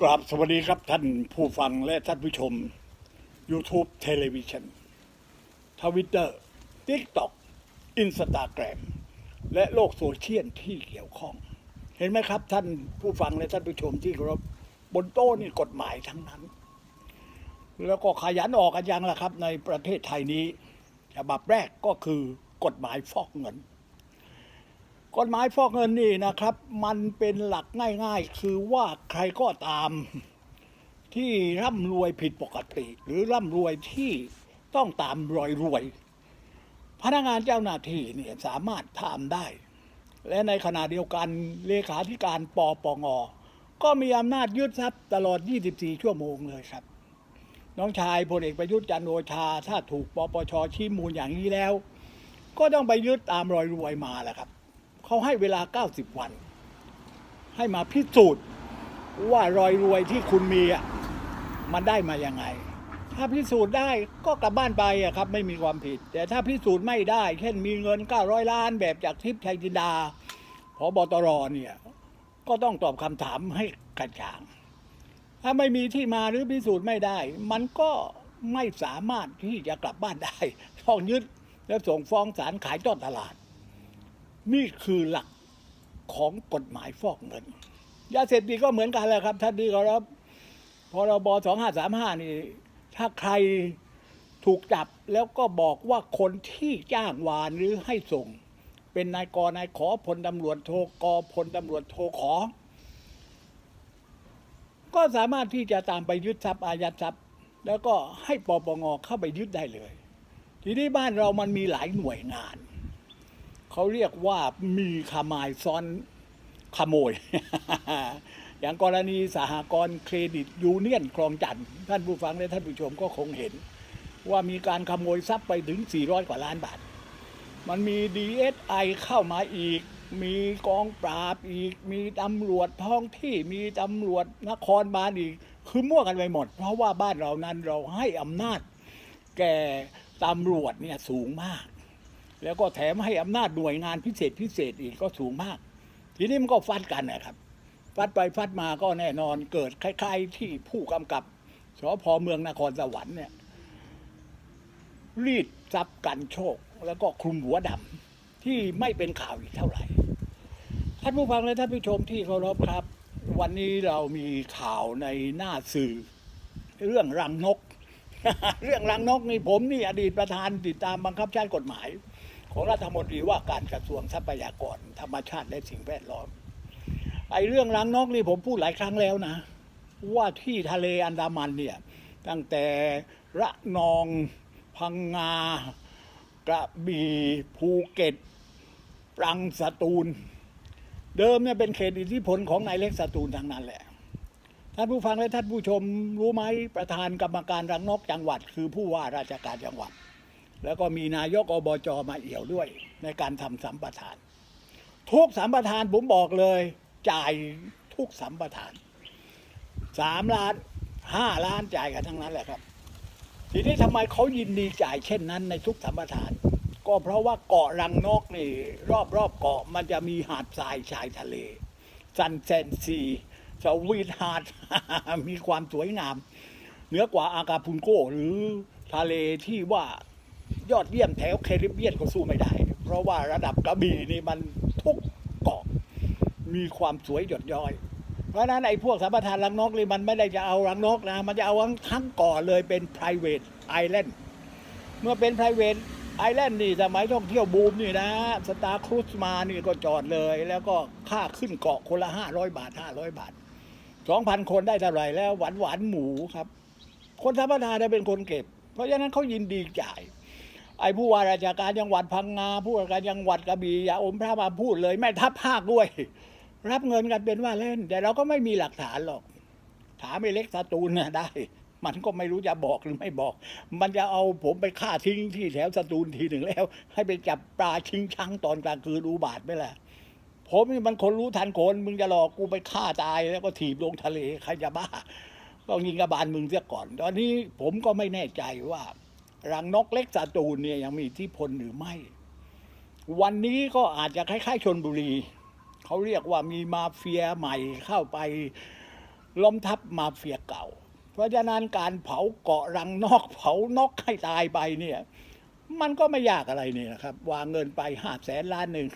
กราบสวัสดีครับท่านผู้ฟังและท่านผู้ชม YouTube เทเลวิชันทวิตเตอร์ทิกตอกอินสตาแกรมและโลกโซเชียลที่เกี่ยวข้อง เห็นไหมครับท่านผู้ฟังและท่านผู้ชมที่เคารพบนโต๊ะนี่กฎหมายทั้งนั้น แล้วก็ขยันออกกันยังล่ะครับ ในประเทศไทยนี้ฉบับแรกก็คือกฎหมายฟอกเงิน กฎหมายฟอกเงินนี่นะครับ มันเป็นหลักง่ายๆ คือว่าใครก็ตามที่ร่ำรวยผิดปกติ หรือร่ำรวยที่ต้องตามรอยรวย พนักงานเจ้าหน้าที่เนี่ยสามารถทำได้ และในขณะเดียวกันเลขาธิการปปงก็มีอำนาจยึดทรัพย์ตลอด 24 ชั่วโมงเลยครับ น้องชายพลเอกประยุทธ์จันทร์โอชา ถ้าถูกปปชชี้มูลอย่างนี้แล้ว ก็ต้องไปยึดตามรอยรวยมาแหละครับ เขาให้เวลา 90 วัน ให้มาพิสูจน์ว่ารอยรวยที่คุณมีอะมันได้มายังไง ถ้าพิสูจน์ได้ก็กลับบ้านไปอะครับ ไม่มีความผิด แต่ถ้าพิสูจน์ไม่ได้ เช่นมีเงิน 900 ล้านแบบจากทิพย์ชัยจินดาพบตรเนี่ย ก็ต้องตอบคำถามให้กระจ่าง ถ้าไม่มีที่มาหรือพิสูจน์ไม่ได้ มันก็ไม่สามารถที่จะกลับบ้านได้ ต้องยึดแล้วส่งฟ้องศาลขายทอดตลาด นี่คือหลักของกฎหมายฟอกเงิน ยาเสพติดก็เหมือนกันแหละครับ ท่านที่เคารพพรบสองห้าสามห้านี่ ถ้าใครถูกจับแล้วก็บอกว่าคนที่จ้างวานหรือให้ส่ง เป็นนายกนายขอพลตำรวจโทกพลตำรวจโทขอ ก็สามารถที่จะตามไปยึดทรัพย์อายัดทรัพย์ แล้วก็ให้ปปงเข้าไปยึดได้เลย ทีนี้บ้านเรามันมีหลายหน่วยงาน เขาเรียกว่ามีขมายซ้อนขโมย อย่างกรณีสหกรณ์เครดิตยูเนียนคลองจันทน์ท่านผู้ฟังและท่านผู้ชมก็คงเห็น ว่ามีการขโมยทรัพย์ไปถึง 400 กว่าล้านบาท มันมี DSI เข้ามาอีก มีกองปราบอีก มีตำรวจท้องที่มีตำรวจนครบาลอีก คือมั่วกันไปหมด เพราะว่าบ้านเรานั้นเราให้อำนาจ แก่ตำรวจเนี่ยสูงมาก แล้วก็แถมให้อำนาจหน่วยงานพิเศษพิเศษอีกก็สูงมาก ทีนี้มันก็ฟัดกันนะครับฟัดไปฟัดมาก็แน่นอนเกิดคล้ายๆที่ผู้กำกับสพเมืองนครสวรรค์เนี่ยรีดทรัพย์กันโชค แล้วก็คลุมหัวดำที่ไม่เป็นข่าวอีกเท่าไหร่ท่านผู้ฟังและท่านผู้ชมที่เคารพครับ วันนี้เรามีข่าวในหน้าสื่อ เรื่องรังนก เรื่องรังนกนี่ผมนี่อดีตประธานติดตามบังคับใช้กฎหมาย ของรัฐมนตรีว่าการกระทรวงทรัพยากรธรรมชาติและสิ่งแวดล้อม ไอ้เรื่องรังนกนี่ผมพูดหลายครั้งแล้วนะ ว่าที่ทะเลอันดามันเนี่ยตั้งแต่ระนองพังงากระบี่ภูเก็ตตรังสตูล เดิมเนี่ยเป็นเขตอิทธิพลของนายเล็กสตูลทั้งนั้นแหละท่านผู้ฟังและท่านผู้ชมรู้ไหมประธานกรรมการรังนกจังหวัด คือผู้ว่าราชการจังหวัด แล้วก็มีนายกอบจมาเอี่ยวด้วย ในการทำสัมปทาน ทุกสัมปทานผมบอกเลย จ่ายทุกสัมปทานสามล้านห้าล้านจ่ายกันทั้งนั้นแหละครับ ทีนี้ทำไมเขายินดีจ่ายเช่นนั้นในทุกสัมปทาน ก็เพราะว่าเกาะรังนกนี่ รอบรอบๆเกาะมันจะมีหาดทรายชายทะเลซันเซนซีสวีทฮาดมีความสวยงาม เหนือกว่าอากาพุนโกหรือทะเลที่ว่า ยอดเยี่ยมแถวแคริบเบียนก็สู้ไม่ได้ เพราะว่าระดับกระบี่นี่มันทุกเกาะมีความสวยหยดย้อย เพราะฉะนั้นไอ้พวกสัมปทานรังนกนี่มันไม่ได้จะเอารังนกนะ มันจะเอาทั้งเกาะเลยเป็น private island เมื่อเป็น private island นี่สมัยท่องเที่ยวบูมนี่นะสตาร์ครูซมานี่ก็จอดเลย แล้วก็ค่าขึ้นเกาะคนละห้าร้อยบาทห้าร้อยบาทสองพันคนได้เท่าไหร่แล้วหวานหวานหมูครับ คนสัมปทานเนี่ยเป็นคนเก็บ เพราะฉะนั้นเขายินดีจ่าย ไอ้ผู้ว่าราชการจังหวัดพังงาผู้ว่าราชการจังหวัดกระบี่อย่าอมพระมาพูดเลยแม่ทัพภาคด้วย รับเงินกันเป็นว่าเล่น แต่เราก็ไม่มีหลักฐานหรอก ถามไอ้เล็กสตูลนะได้ มันก็ไม่รู้จะบอกหรือไม่บอก มันจะเอาผมไปฆ่าทิ้งที่แถวสตูลทีหนึ่งแล้ว ให้ไปจับปลาชิงชังตอนกลางคืนอุบาทไหมล่ะผมนี่มันคนรู้ทันคนมึงจะหลอกกูไปฆ่าตายแล้วก็ถีบลงทะเลใครจะบ้าก็ยิงกระบาลมึงเสียก่อน ตอนนี้ผมก็ไม่แน่ใจว่า รังนกเล็กสตูลเนี่ยยังมีอิทธิพลหรือไม่ วันนี้ก็อาจจะคล้ายๆชนบุรี เขาเรียกว่ามีมาเฟียใหม่เข้าไปล้มทับมาเฟียเก่า เพราะฉะนั้นการเผาเกาะรังนกเผานกให้ตายไปเนี่ยมันก็ไม่ยากอะไรนี่นะครับ วางเงินไปห้าแสนล้านหนึ่ง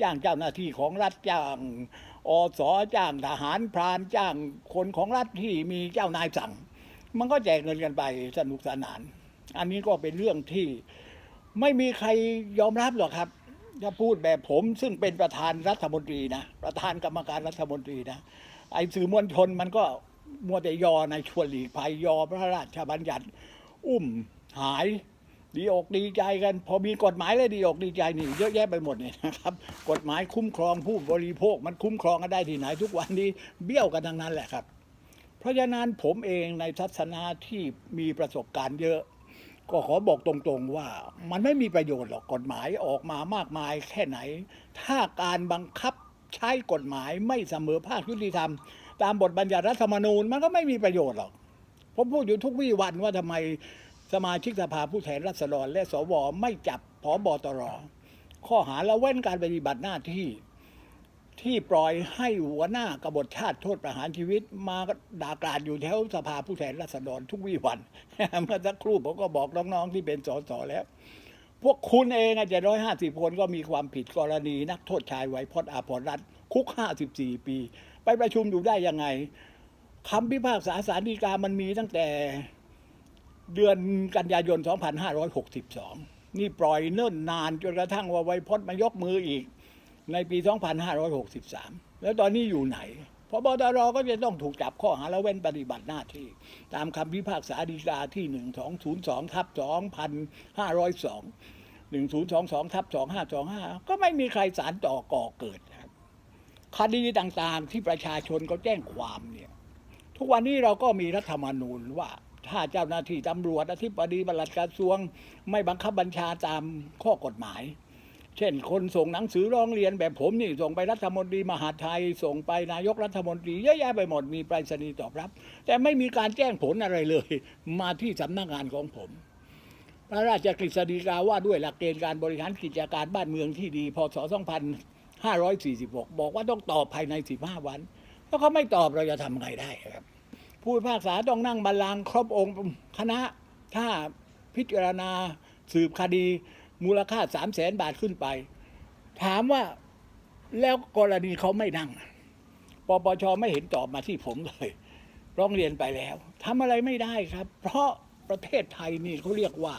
จ้างเจ้าหน้าที่ของรัฐจ้างอสจ้างทหารพรานจ้างคนของรัฐที่มีเจ้านายสั่ง มันก็แจกเงินกันไปสนุกสนาน อันนี้ก็เป็นเรื่องที่ไม่มีใครยอมรับหรอกครับถ้าพูดแบบผมซึ่งเป็นประธานรัฐมนตรีนะ ประธานกรรมการรัฐมนตรีนะ ไอ้สื่อมวลชนมันก็มัวแต่ยอในชวนหลีกภัยยอพระราชบัญญัติ อุ้มหาย ดีอกดีใจกัน พอมีกฎหมายแล้วดีอกดีใจนี่เยอะแยะไปหมดเนี่ยนะครับ กฎหมายคุ้มครองผู้บริโภค มันคุ้มครองกันได้ที่ไหนทุกวันนี้เบี้ยวกันทั้งนั้นแหละครับ เพราะฉะนั้นผมเองในทัศนะที่มีประสบการณ์เยอะ ก็ขอบอกตรงๆว่ามันไม่มีประโยชน์หรอกกฎหมายออกมามากมายแค่ไหน ถ้าการบังคับใช้กฎหมายไม่เสมอภาคยุติธรรม ตามบทบัญญัติรัฐธรรมนูญมันก็ไม่มีประโยชน์หรอกผมพูดอยู่ทุกวี่วันว่าทำไมสมาชิกสภาผู้แทนราษฎรและสวไม่จับผอบอตรข้อหาละเว้นการปฏิบัติหน้าที่ ที่ปล่อยให้หัวหน้ากบฏชาติโทษประหารชีวิต มาด่ากราดอยู่แถวสภาผู้แทนราษฎรทุกวี่วัน เมื่อสักครู่ผมก็บอกน้องๆที่เป็นสสแล้ว พวกคุณเองอาจจะร้อยห้าสิบคนก็มีความผิดกรณีนักโทษชายไวยพจน์อาภรณ์รัตคุกห้าสิบสี่ปี ไปประชุมอยู่ได้ยังไงคำพิพากษาสารดีกามันมีตั้งแต่เดือนกันยายน 2562 นี่ปล่อยเนิ่นนานจนกระทั่งว่าไวยพจน์มายกมืออีก ในปี 2563 แล้วตอนนี้อยู่ไหนพบตรก็จะต้องถูกจับข้อหาละเว้นปฏิบัติหน้าที่ ตามคำพิพากษาฎีกาที่ 1202ทับ2502 1022ทับ2525 ก็ไม่มีใครสารต่อก่อเกิดครับคดีต่างๆที่ประชาชนเขาแจ้งความเนี่ย ทุกวันนี้เราก็มีรัฐธรรมนูญว่าถ้าเจ้าหน้าที่ตำรวจอธิบดีบลัดกระทรวง ไม่บังคับบัญชาตามข้อกฎหมาย เช่น คนส่งหนังสือร้องเรียนแบบผมนี่ส่งไปรัฐมนตรีมหาดไทย ส่งไปนายกรัฐมนตรีเยอะแยะไปหมดมีไปรษณีย์ตอบรับ แต่ไม่มีการแจ้งผลอะไรเลย มาที่สำนักงานของผม พระราชกฤษฎีกาว่าด้วยหลักเกณฑ์การบริหารกิจการบ้านเมืองที่ดีพศ 2546 บอกว่าต้องตอบภายใน 15 วันแล้วเขาไม่ตอบเราจะทำไงได้ครับ ผู้พิพากษาต้องนั่งบัลลังก์ครบองค์คณะถ้าพิจารณาสืบคดี มูลค่า3 0 0แสนบาทขึ้นไป ถามว่าแล้วกรณีเขาไม่นั่งปปชไม่เห็นตอบมาที่ผมเลย ร้องเรียนไปแล้วทำอะไรไม่ได้ครับ เพราะประเทศไทยนี่เขาเรียกว่า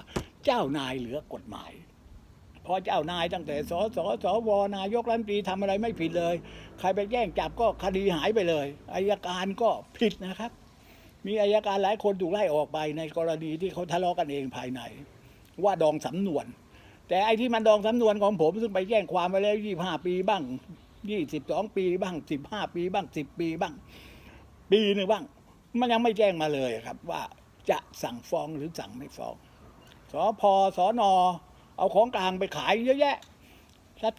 เจ้านายเหลือกฎหมายพอเจ้านายตั้งแต่สสสวนายกรัฐมนตรีทำอะไรไม่ผิดเลย ใครไปแจ้งจับก็คดีหายไปเลยอายการก็ผิดนะครับ มีอายการหลายคนถูกไล่ออกไปในกรณีที่เขาทะเลาะกันเองภายใน ว่าดองสำนวน แต่ไอ้ที่มันดองสำนวนของผมซึ่งไปแจ้งความไว้แล้วยี่ห้าปีบ้างยี่สิบสองปีบ้างสิบห้าปีบ้างสิบปีบ้าง ปีหนึ่งบ้าง มันยังไม่แจ้งมาเลยครับ ว่าจะสั่งฟ้องหรือสั่งไม่ฟ้องสพสอนเอาของกลางไปขายเยอะแยะ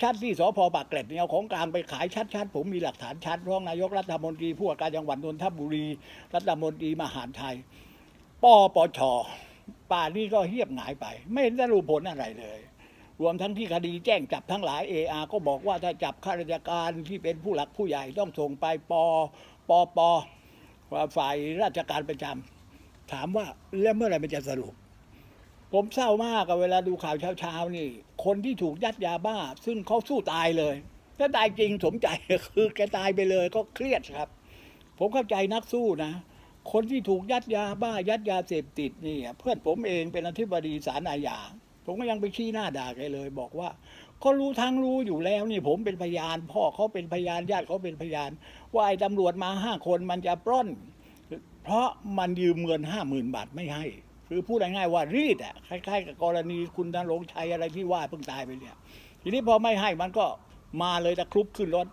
ชัดๆที่สพปากเกร็ดเนี่ยเอาของกลางไปขายชัดๆผมมีหลักฐานชัดรองนายกรัฐมนตรีผู้ว่าการจังหวัดนนทบุรี รัฐมนตรีมหาดไทยปปชป่านนี้ก็เฮียบหงายไป ไม่เห็นจะรู้ผลอะไรเลย รวมทั้งที่คดีแจ้งจับทั้งหลายเออาก็บอกว่าถ้าจับข้าราชการที่เป็นผู้หลักผู้ใหญ่ต้องส่งไปปปปฝ่ายราชการประจำถามว่าแล้วเมื่อไหร่มันจะสรุป ผมเศร้ามากกับเวลาดูข่าวเช้าๆนี่ คนที่ถูกยัดยาบ้า ซึ่งเขาสู้ตายเลย ถ้าตายจริงสมใจคือแกตายไปเลยก็เครียดครับ ผมเข้าใจนักสู้นะคนที่ถูกยัดยาบ้ายัดยาเสพติดนี่เพื่อนผมเองเป็นอธิบดีศาลอาญา ผมก็ยังไปชี้หน้าด่าแกเลย บอกว่าก็รู้ทั้งรู้อยู่แล้วนี่ผมเป็นพยาน พ่อเขาเป็นพยานญาติเขาเป็นพยาน ว่าไอ้ตำรวจมาห้าคนมันจะปล้น เพราะมันยืมเงินห้าหมื่นบาทไม่ให้คือพูดง่ายๆว่ารีดอะคล้ายๆกับกรณีคุณนรงชัยอะไรที่ว่าเพิ่งตายไปเนี่ยทีนี้พอไม่ให้มันก็มาเลยตะครุบขึ้นรถ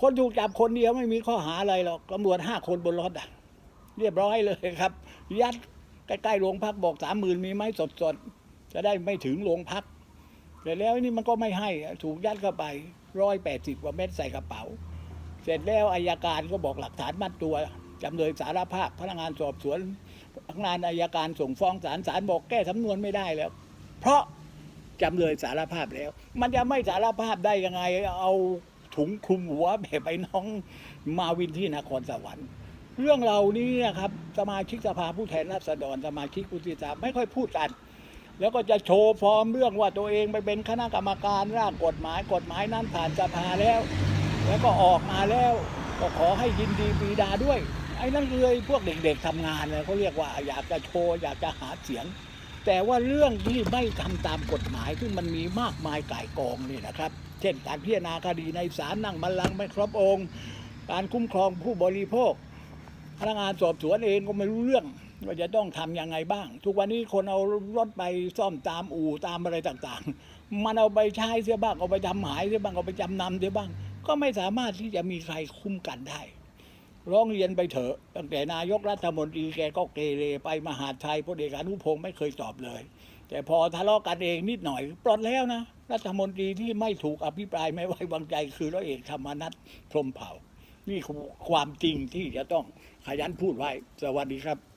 คนถูกจับคนเดียวไม่มีข้อหาอะไรหรอกตำรวจห้าคนบนรถอะ เรียบร้อยเลยครับ ยัดใกล้ๆโรงพักบอกสามหมื่นมีไหมสดๆ จะได้ไม่ถึงโรงพักแต่แล้วนี่มันก็ไม่ให้ถูกยัดเข้าไปร้อยแปดสิบกว่าเม็ดใส่กระเป๋า เสร็จแล้วอายการก็บอกหลักฐานมัดตัวจำเลยสารภาพพนักงานสอบสวนพนักงานอายการส่งฟ้องศาลศาลบอกแก้สำนวนไม่ได้แล้ว เพราะจำเลยสารภาพแล้ว มันจะไม่สารภาพได้ยังไง เอาถุงคลุมหัวแบบไอ้น้องมาวินที่นครสวรรค์ เรื่องเหล่านี้นะครับสมาชิกสภาผู้แทนราษฎรสมาชิกวุฒิสภาไม่ค่อยพูดกัน แล้วก็จะโชว์ฟอร์มเรื่องว่าตัวเองไปเป็นคณะกรรมการร่างกฎหมายกฎหมายนั้นผ่านสภาแล้ว แล้วก็ออกมาแล้วก็ขอให้ยินดีปีดาด้วย ไอ้นั่นเลยพวกเด็กๆทำงานเลยเขาเรียกว่าอยากจะโชว์อยากจะหาเสียง แต่ว่าเรื่องที่ไม่ทำตามกฎหมายซึ่งมันมีมากมายก่ายกองนี่นะครับ เช่นการพิจารณาคดีในศาลนั่งบัลลังก์ไม่ครบองค์ การคุ้มครองผู้บริโภคพนักงานสอบสวนเองก็ไม่รู้เรื่อง ว่าจะต้องทำยังไงบ้าง ทุกวันนี้คนเอารถไปซ่อมตามอู่ตามอะไรต่างๆ มันเอาไปใช้เสียบ้างเอาไปทำหายเสียบ้างเอาไปจำนำเสียบ้าง ก็ไม่สามารถที่จะมีใครคุ้มกันได้ร้องเรียนไปเถอะตั้งแต่นายกรัฐมนตรีแกก็เกเรไปมหาไทยพลเอกอนุพงศ์ไม่เคยตอบเลย แต่พอทะเลาะกันเองนิดหน่อย ปลดแล้วนะ รัฐมนตรีที่ไม่ถูกอภิปรายไม่ไว้วางใจคือร้อยเอกธรรมนัฐพรมเผ่า นี่ความจริงที่จะต้องขยันพูดไว้ สวัสดีครับ